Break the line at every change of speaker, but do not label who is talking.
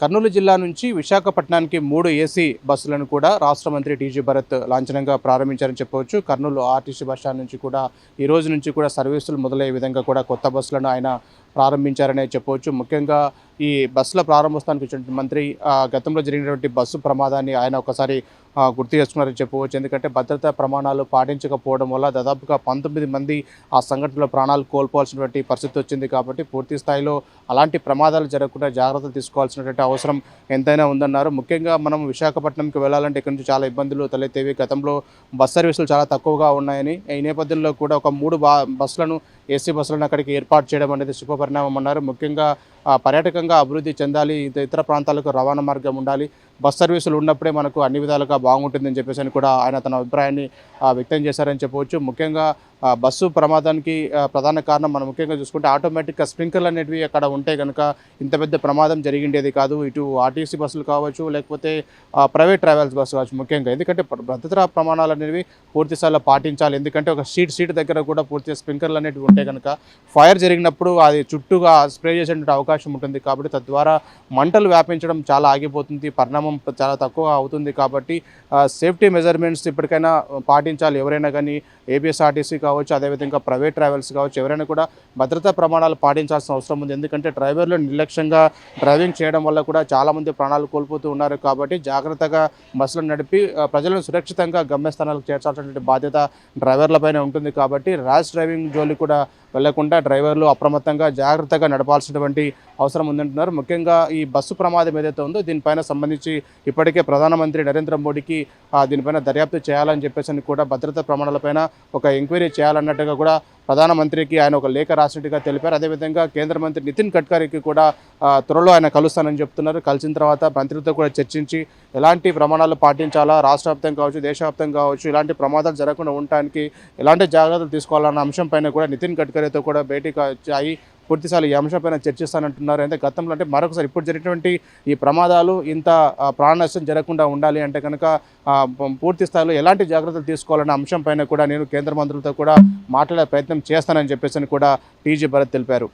కర్నూలు జిల్లా నుంచి విశాఖపట్నానికి మూడు ఏసీ బస్సులను కూడా రాష్ట్ర మంత్రి టీజీ భరత్ లాంఛనంగా ప్రారంభించారని చెప్పవచ్చు. కర్నూలు ఆర్టీసీ బస్ స్టాండ్ నుంచి కూడా ఈ రోజు నుంచి కూడా సర్వీసులు మొదలయ్యే విధంగా కూడా కొత్త బస్సులను ఆయన ప్రారంభించారనే చెప్పవచ్చు. ముఖ్యంగా ఈ బస్సుల ప్రారంభోత్సవానికి వచ్చినటువంటి మంత్రి ఆ, గతంలో జరిగినటువంటి బస్సు ప్రమాదాన్ని ఆయన ఒకసారి గుర్తు చేసుకున్నారని చెప్పవచ్చు. ఎందుకంటే భద్రతా ప్రమాణాలు పాటించకపోవడం వల్ల దాదాపుగా పంతొమ్మిది మంది ఆ సంఘటనలో ప్రాణాలు కోల్పోవాల్సినటువంటి పరిస్థితి వచ్చింది కాబట్టి పూర్తి స్థాయిలో అలాంటి ప్రమాదాలు జరగకుండా జాగ్రత్తలు తీసుకోవాల్సినటువంటి అవసరం ఎంతైనా ఉందన్నారు. ముఖ్యంగా మనం విశాఖపట్నంకి వెళ్ళాలంటే ఇక్కడ నుంచి చాలా ఇబ్బందులు తలెత్తేవి. గతంలో బస్ సర్వీసులు చాలా తక్కువగా ఉన్నాయని ఈ నేపథ్యంలో కూడా ఒక మూడు బస్సులను ఏసీ బస్సులను అక్కడికి ఏర్పాటు చేయడం అనేది శుభపరి పరిణామం అన్నారు ముఖ్యంగా పర్యాటకంగా అభివృద్ధి చెందాలి ఇత- ఇతర ప్రాంతాలకు రవాణా మార్గం ఉండాలి. బస్ సర్వీసులు ఉన్నప్పుడే మనకు అన్ని విధాలుగా బాగుంటుందని చెప్పేసి అని కూడా ఆయన తన అభిప్రాయాన్ని వ్యక్తం చేశారని చెప్పవచ్చు. ముఖ్యంగా బస్సు ప్రమాదానికి ప్రధాన కారణం మనం ముఖ్యంగా చూసుకుంటే ఆటోమేటిక్గా స్ప్రింక్లర్ అనేటివి అక్కడ ఉంటే కనుక ఇంత పెద్ద ప్రమాదం జరిగిండేది కాదు. ఇటు ఆర్టీసీ బస్సులు కావచ్చు లేకపోతే ప్రైవేట్ ట్రావెల్స్ బస్సు కావచ్చు ముఖ్యంగా. ఎందుకంటే భద్రతా ప్రమాణాలు అనేవి పూర్తిస్థాయిలో పాటించాలి. ఎందుకంటే ఒక సీట్ సీట్ దగ్గర కూడా పూర్తిగా స్ప్రింక్లర్లు అనేటివి ఉంటే కనుక ఫైర్ జరిగినప్పుడు అది చుట్టూగా స్ప్రే చేసేటువంటి అవకాశం ఉంటుంది. కాబట్టి తద్వారా మంటలు వ్యాపించడం చాలా ఆగిపోతుంది. పరిణామం చాలా తక్కువ అవుతుంది కాబట్టి సేఫ్టీ మెజర్మెంట్స్ ఇప్పటికైనా పాటించాలి. ఎవరైనా కానీ ఏబిఎస్ఆర్టీసీ కావచ్చు అదేవిధంగా ప్రైవేట్ ట్రావెల్స్ కావచ్చు ఎవరైనా కూడా భద్రతా ప్రమాణాలు పాటించాల్సిన అవసరం ఉంది. ఎందుకంటే డ్రైవర్లు నిర్లక్ష్యంగా డ్రైవింగ్ చేయడం వల్ల కూడా చాలామంది ప్రాణాలు కోల్పోతూ ఉన్నారు కాబట్టి జాగ్రత్తగా బస్సులను నడిపి ప్రజలను సురక్షితంగా గమ్యస్థానాలకు చేర్చాల్సినటువంటి బాధ్యత డ్రైవర్లపైనే ఉంటుంది కాబట్టి ర్యాష్ డ్రైవింగ్ జోలి కూడా వెళ్ళకుండా డ్రైవర్లు అప్రమత్తంగా జాగ్రత్తగా నడపాల్సినటువంటి అవసరం ఉందంటున్నారు. ముఖ్యంగా ఈ బస్సు ప్రమాదం ఏదైతే ఉందో దీనిపైన సంబంధించి ఇప్పటికే ప్రధానమంత్రి నరేంద్ర మోడీకి దీనిపైన దర్యాప్తు చేయాలని చెప్పేసి కూడా భద్రతా ప్రమాణాలపైన ఒక ఎంక్వైరీ చేయాలన్నట్టుగా కూడా ప్రధానమంత్రికి ఆయన ఒక లేఖ రాసినట్టుగా తెలిపారు. అదేవిధంగా కేంద్ర మంత్రి నితిన్ గడ్కరీకి కూడా త్వరలో ఆయన కలుస్తానని చెప్తున్నారు. కలిసిన తర్వాత మంత్రితో కూడా చర్చించి ఎలాంటి ప్రమాణాలు పాటించాలా? రాష్ట్ర కావచ్చు దేశవ్యాప్తం కావచ్చు ఇలాంటి ప్రమాదాలు జరగకుండా ఉండటానికి ఎలాంటి జాగ్రత్తలు తీసుకోవాలన్న అంశంపైన కూడా నితిన్ గడ్కరీతో కూడా భేటీ అయ్యి పూర్తిసార్లు ఈ అంశంపైన చర్చిస్తానంటున్నారు. అంటే గతంలో అంటే మరొకసారి ఇప్పుడు జరిగినటువంటి ఈ ప్రమాదాలు ఇంత ఆ, ప్రాణ నష్టం జరగకుండా ఉండాలి అంటే కనుక పూర్తి స్థాయిలో ఎలాంటి జాగ్రత్తలు తీసుకోవాలన్న అంశంపైన కూడా నేను కేంద్ర మంత్రులతో కూడా మాట్లాడే ప్రయత్నం చేస్తానని చెప్పేసి అని కూడా టీజీ భరత్ తెలిపారు.